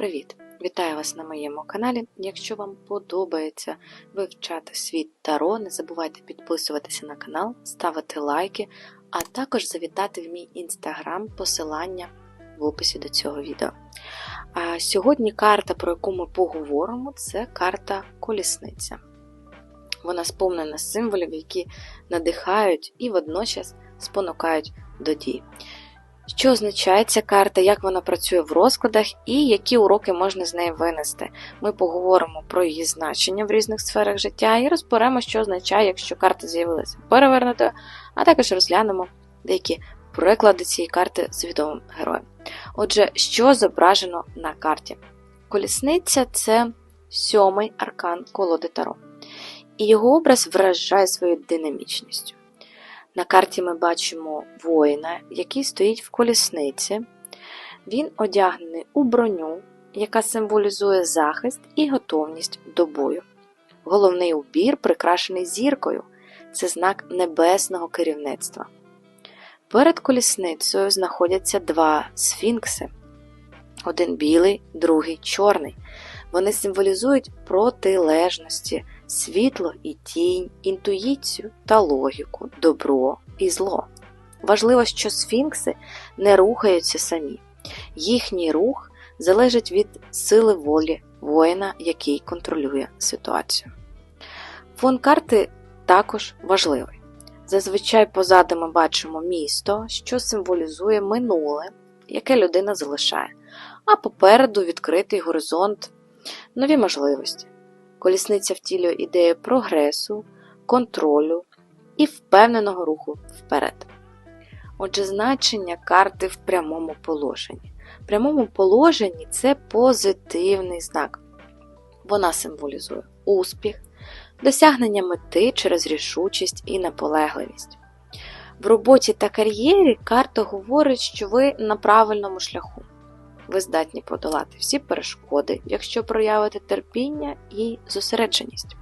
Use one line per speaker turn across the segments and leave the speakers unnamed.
Привіт! Вітаю вас на моєму каналі. Якщо вам подобається вивчати світ Таро, не забувайте підписуватися на канал, ставити лайки, а також завітати в мій інстаграм посилання в описі до цього відео. А сьогодні карта, про яку ми поговоримо, це карта Колісниця. Вона сповнена символів, які надихають і водночас спонукають до дій. Що означає ця карта, як вона працює в розкладах і які уроки можна з неї винести. Ми поговоримо про її значення в різних сферах життя і розберемо, що означає, якщо карта з'явилася перевернутою, а також розглянемо деякі приклади цієї карти з відомим героєм. Отже, що зображено на карті? Колісниця це сьомий аркан колоди Таро, і його образ вражає своєю динамічністю. На карті ми бачимо воїна, який стоїть в колісниці. Він одягнений у броню, яка символізує захист і готовність до бою. Головний убір прикрашений зіркою це знак небесного керівництва. Перед колісницею знаходяться два сфінкси: один білий, другий чорний. Вони символізують протилежності, світло і тінь, інтуїцію та логіку, добро і зло. Важливо, що сфінкси не рухаються самі. Їхній рух залежить від сили волі воїна, який контролює ситуацію. Фон карти також важливий. Зазвичай позаду ми бачимо місто, що символізує минуле, яке людина залишає, а попереду відкритий горизонт, нові можливості. Колісниця втілює ідею прогресу, контролю і впевненого руху вперед. Отже, значення карти в прямому положенні. В прямому положенні це позитивний знак. Вона символізує успіх, досягнення мети через рішучість і наполегливість. В роботі та кар'єрі карта говорить, що ви на правильному шляху. Ви здатні подолати всі перешкоди, якщо проявите терпіння і зосередженість.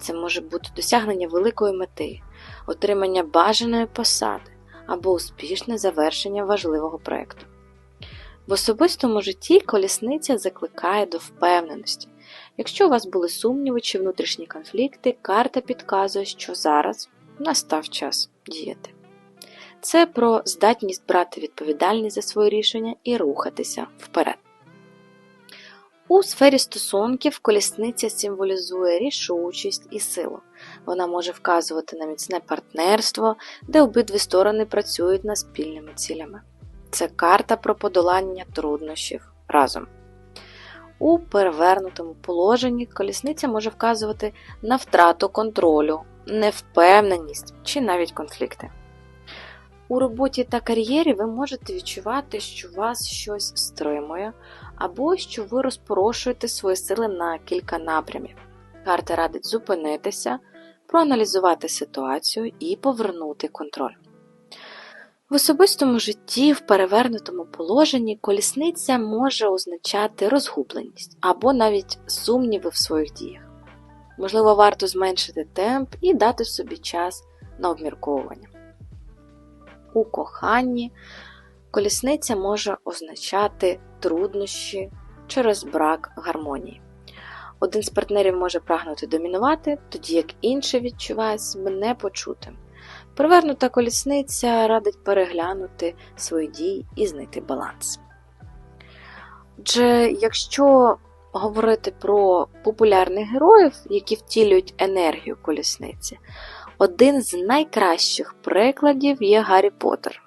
Це може бути досягнення великої мети, отримання бажаної посади або успішне завершення важливого проєкту. В особистому житті колісниця закликає до впевненості. Якщо у вас були сумніви чи внутрішні конфлікти, карта підказує, що зараз настав час діяти. Це про здатність брати відповідальність за свої рішення і рухатися вперед. У сфері стосунків колісниця символізує рішучість і силу. Вона може вказувати на міцне партнерство, де обидві сторони працюють над спільними цілями. Це карта про подолання труднощів разом. У перевернутому положенні колісниця може вказувати на втрату контролю, невпевненість чи навіть конфлікти. У роботі та кар'єрі ви можете відчувати, що вас щось стримує, або що ви розпорошуєте свої сили на кілька напрямів. Карта радить зупинитися, проаналізувати ситуацію і повернути контроль. В особистому житті, в перевернутому положенні, колісниця може означати розгубленість або навіть сумніви в своїх діях. Можливо, варто зменшити темп і дати собі час на обмірковування. У коханні колісниця може означати труднощі через брак гармонії. Один з партнерів може прагнути домінувати, тоді як інший відчуває себе непочутим. Привернута колісниця радить переглянути свої дії і знайти баланс. Отже, якщо говорити про популярних героїв, які втілюють енергію колісниці, один з найкращих прикладів є Гаррі Поттер.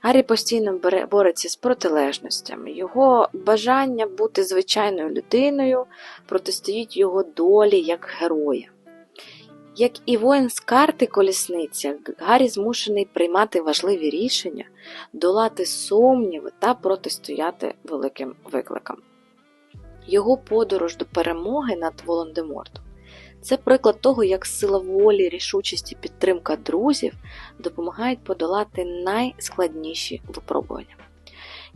Гаррі постійно бореться з протилежностями. Його бажання бути звичайною людиною протистоїть його долі як героя. Як і воїн з карти колісниця, Гаррі змушений приймати важливі рішення, долати сумніви та протистояти великим викликам. Його подорож до перемоги над Волан-де-Мортом це приклад того, як сила волі, рішучість і підтримка друзів допомагають подолати найскладніші випробування.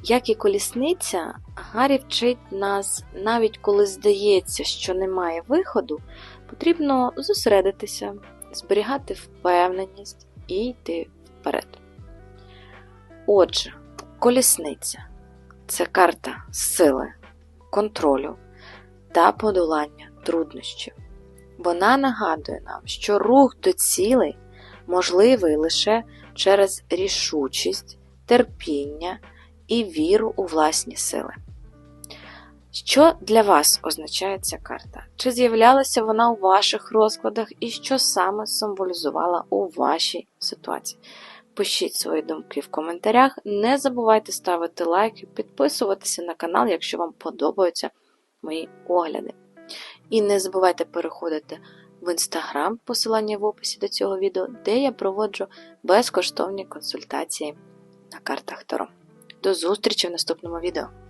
Як і колісниця, Гаррі вчить нас, навіть коли здається, що немає виходу, потрібно зосередитися, зберігати впевненість і йти вперед. Отже, колісниця це карта сили, контролю та подолання труднощів. Вона нагадує нам, що рух до цілей можливий лише через рішучість, терпіння і віру у власні сили. Що для вас означає ця карта? Чи з'являлася вона у ваших розкладах і що саме символізувала у вашій ситуації? Пишіть свої думки в коментарях. Не забувайте ставити лайки, підписуватися на канал, якщо вам подобаються мої огляди. І не забувайте переходити в інстаграм, посилання в описі до цього відео, де я проводжу безкоштовні консультації на картах Таро. До зустрічі в наступному відео!